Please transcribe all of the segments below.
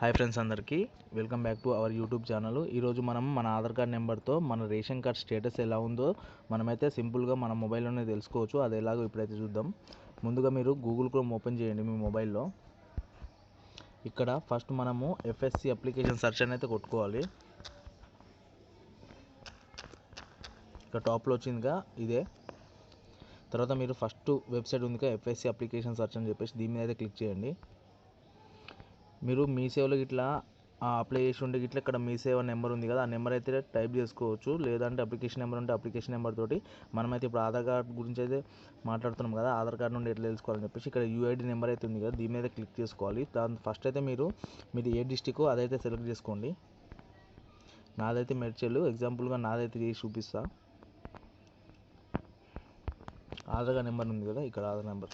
Hi friends అందరికీ. Welcome back to our YouTube channel. ఈరోజు మనం మన ఆధార్ కార్డ్ నెంబర్తో మన రేషన్ కార్డ్ స్టేటస్ ఎలా ఉందో మనమైతే సింపుల్గా మన మొబైల్లోనే తెలుసుకోవచ్చు. అది ఎలాగో ఇప్పుడైతే చూద్దాం. ముందుగా మీరు గూగుల్ క్రోమ్ ఓపెన్ చేయండి మీ మొబైల్లో. ఇక్కడ ఫస్ట్ మనము ఎఫ్ఎస్సి అప్లికేషన్ సెర్చ్ అని అయితే కొట్టుకోవాలి. ఇక్కడ టాప్లో వచ్చిందిగా ఇదే. తర్వాత మీరు ఫస్ట్ వెబ్సైట్ ఉందిగా ఎఫ్ఎస్సి అప్లికేషన్ సెర్చ్ అని చెప్పేసి దీని మీద అయితే క్లిక్ చేయండి. మీరు మీ సేవలో ఇట్లా అప్లై చేసి ఉంటే ఇట్లా ఇక్కడ మీ సేవ నెంబర్ ఉంది కదా ఆ నెంబర్ అయితే టైప్ చేసుకోవచ్చు. లేదంటే అప్లికేషన్ నెంబర్ ఉంటే అప్లికేషన్ నెంబర్ తోటి మనమైతే ఇప్పుడు ఆధార్ కార్డ్ గురించి అయితే మాట్లాడుతున్నాం కదా ఆధార్ కార్డ్ నుండి ఎట్లా తెలుసుకోవాలని చెప్పేసి ఇక్కడ యూఐడి నెంబర్ అయితే ఉంది కదా దీని మీద క్లిక్ చేసుకోవాలి. దాని ఫస్ట్ అయితే మీరు మీది ఏ డిస్టిక్ అదైతే సెలెక్ట్ చేసుకోండి. నాదైతే మెడ్చెల్లు ఎగ్జాంపుల్గా నాదైతే చేసి చూపిస్తా. ఆధార్ కార్డ్ నెంబర్ ఉంది కదా ఇక్కడ ఆధార్ నెంబర్.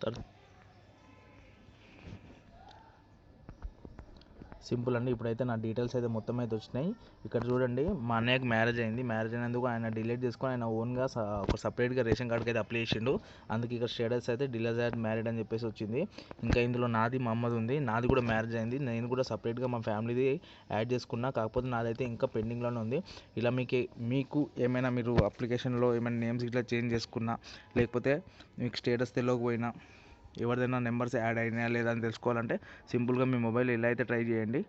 ter సింపుల్ అండి. ఇప్పుడైతే నా డీటెయిల్స్ అయితే మొత్తం అయితే వచ్చినాయి. ఇక్కడ చూడండి మా అన్నయ్యకి మ్యారేజ్ అయింది. మ్యారేజ్ అయినందుకు ఆయన డిలీట్ చేసుకొని ఆయన ఓన్గా ఒక సపరేట్గా రేషన్ కార్డుకి అయితే అప్లై చేసిండు. అందుకే ఇక్కడ స్టేటస్ అయితే డిలేజ్ అయ్యాడ్ మ్యారీడ్ అని చెప్పేసి వచ్చింది. ఇంకా ఇందులో నాది మా అమ్మది ఉంది. నాది కూడా మ్యారేజ్ అయింది. నేను కూడా సపరేట్గా మా ఫ్యామిలీది యాడ్ చేసుకున్నా. కాకపోతే నాదైతే ఇంకా పెండింగ్లోనే ఉంది. ఇలా మీకు మీకు ఏమైనా మీరు అప్లికేషన్లో ఏమైనా నేమ్స్ ఇట్లా చేంజ్ చేసుకున్నా లేకపోతే మీకు స్టేటస్ తెలియకపోయినా ఎవరిదైనా నెంబర్స్ యాడ్ అయినాయా లేదా అని తెలుసుకోవాలంటే సింపుల్గా మీ మొబైల్ ఇలా అయితే ట్రై చేయండి.